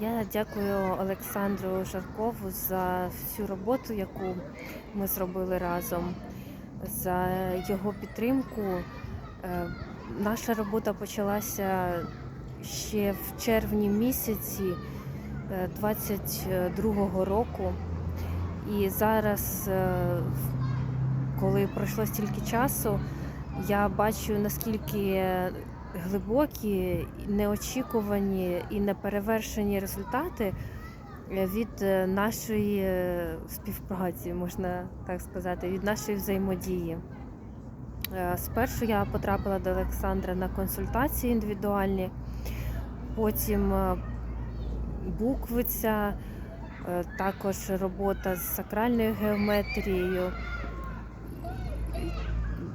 Я дякую Олександру Жаркову за всю роботу, яку ми зробили разом, за його підтримку. Е, Наша робота почалася ще в червні місяці 22-го року. І зараз, е, коли пройшло стільки часу, я бачу наскільки глибокі, неочікувані і неперевершені результати е, від е, нашої е, співпраці, можна так сказати, від нашої взаємодії. Спершу я потрапила до Олександра на консультації індивідуальні, потім буквиця, також робота з сакральною геометрією,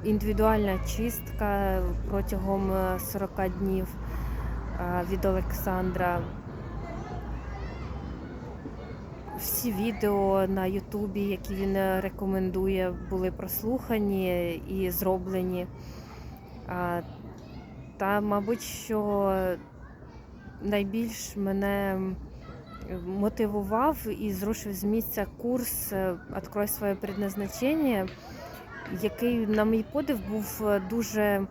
індивідуальна чистка протягом е, 40 днів е, від Олександра. Всі відео на Ютубі, які він е, рекомендує, були прослухані і зроблені. Та, мабуть, що найбільш мене мотивував і зрушив з місця курс е, «Открой своє предназначення», який, на мій подив, був е, дуже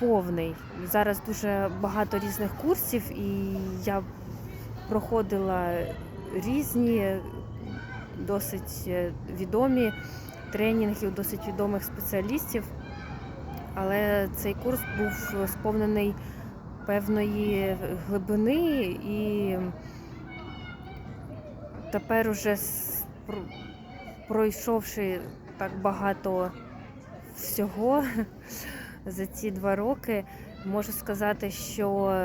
повний. Зараз дуже багато різних курсів, і я проходила різні, досить е, відомі тренінги досить відомих спеціалістів. Але цей курс був сповнений певної глибини і тепер уже пройшовши так багато всього за ці два роки, можу сказати, що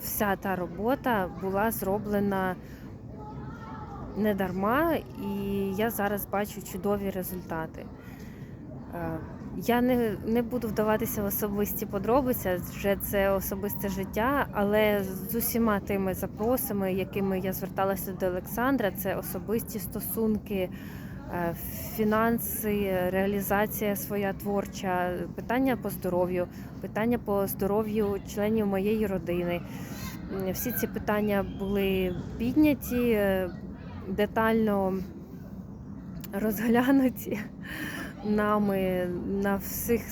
вся та робота була зроблена не дарма, і я зараз бачу чудові результати. Е, Я не, не буду вдаватися в особисті подробиці, вже це особисте життя, але з усіма тими запросами, якими я зверталася до Олександра, це особисті стосунки, фінанси, реалізація своя творча, питання по здоров'ю, питання по здоров'ю членів моєї родини. Всі ці питання були підняті, е, детально розглянуті нами на всіх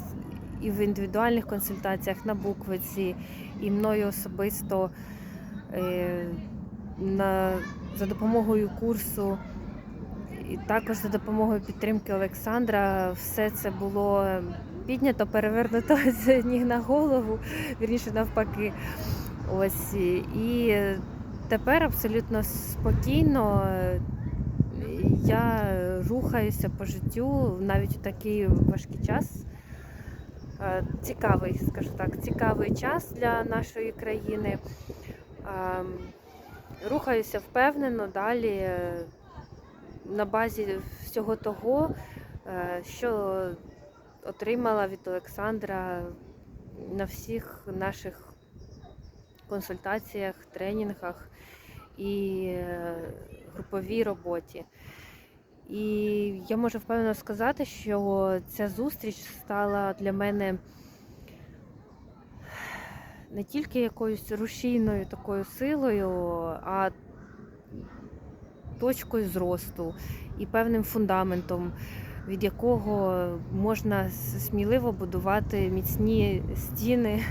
і в індивідуальних консультаціях, на буквиці, і мною особисто е, на, за допомогою курсу, і також за допомогою підтримки Олександра, все це було піднято, перевернуто з ніг на голову, вірніше навпаки. Ось і тепер абсолютно спокійно я рухаюся по життю навіть у такий важкий час. Е, Цікавий, скажу так, цікавий час для нашої країни. Е, Рухаюся впевнено далі е, на базі всього того, е, що отримала від Олександра на всіх наших консультаціях, тренінгах і е, груповій роботі. І я можу впевнено сказати, що ця зустріч стала для мене не тільки якоюсь рушійною такою силою, а точкою зросту і певним фундаментом, від якого можна сміливо будувати міцні стіни,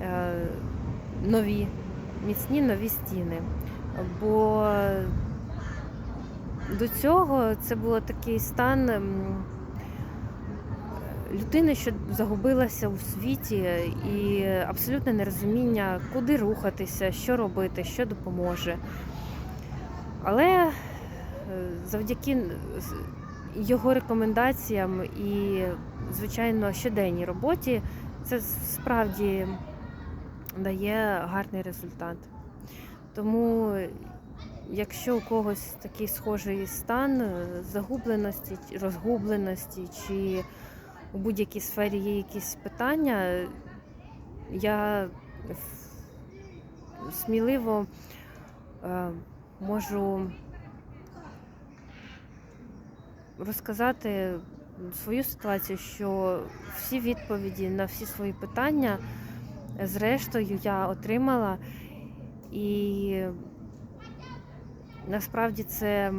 е, нові, міцні нові стіни. Бо до цього це було такий стан людини, що загубилася у світі, і абсолютне нерозуміння, куди рухатися, що робити, що допоможе. Але е, завдяки його рекомендаціям і, звичайно, щоденній роботі це справді дає гарний результат. Тому Якщо у когось такий схожий стан е, загубленості, розгубленості, чи у будь-якій сфері є якісь питання, я сміливо е, можу розказати свою ситуацію, що всі відповіді на всі свої питання, зрештою, я отримала. І насправді це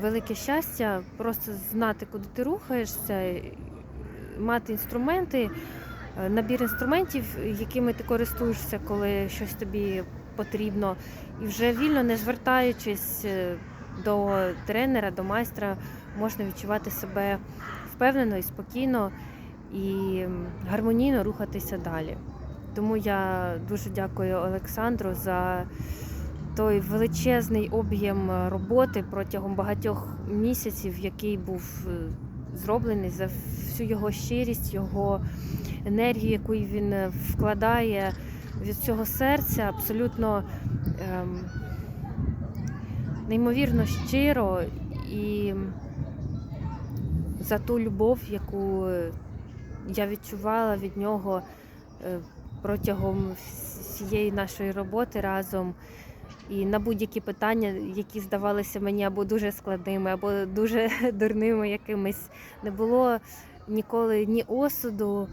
велике щастя просто знати, куди ти рухаєшся, мати інструменти, набір інструментів, якими ти користуєшся, коли щось тобі потрібно, і вже вільно не звертаючись е, до тренера, до майстра, можна відчувати себе впевнено і спокійно і гармонійно рухатися далі. Тому я дуже дякую Олександру за той величезний об'єм е, роботи протягом багатьох місяців, який був е, зроблений, за всю його щирість, його енергію, яку він вкладає від цього серця, абсолютно ем, неймовірно щиро і за ту любов, яку я відчувала від нього е, протягом всієї нашої роботи разом. І на будь-які питання, які здавалися мені або дуже складними, або дуже дурними якимись, не було ніколи ні осуду,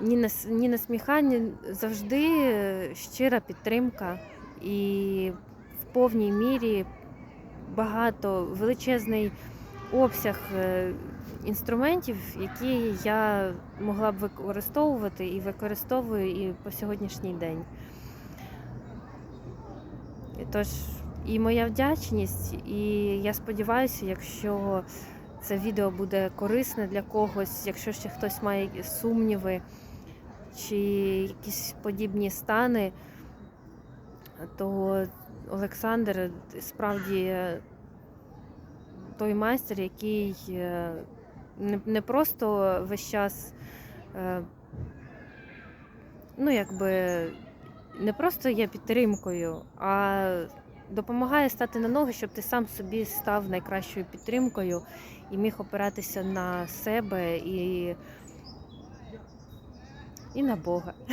ні, ні насміхання, завжди е, щира підтримка і в повній мірі багато величезний обсяг е, інструментів, які я могла б використовувати і використовую і по сьогоднішній день. Тож і моя вдячність, і я сподіваюся, якщо це відео буде корисне для когось, якщо ще хтось має сумніви чи якісь подібні стани, то Олександр справді той майстер, який е, не, не просто весь час, е, ну якби не просто є підтримкою, а допомагає стати на ноги, щоб ти сам собі став найкращою підтримкою і міг опиратися на себе і, і на Бога.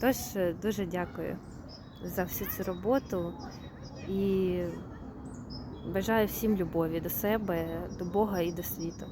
Тож е, дуже дякую за всю цю роботу і бажаю всім любові до себе, до Бога і до світу.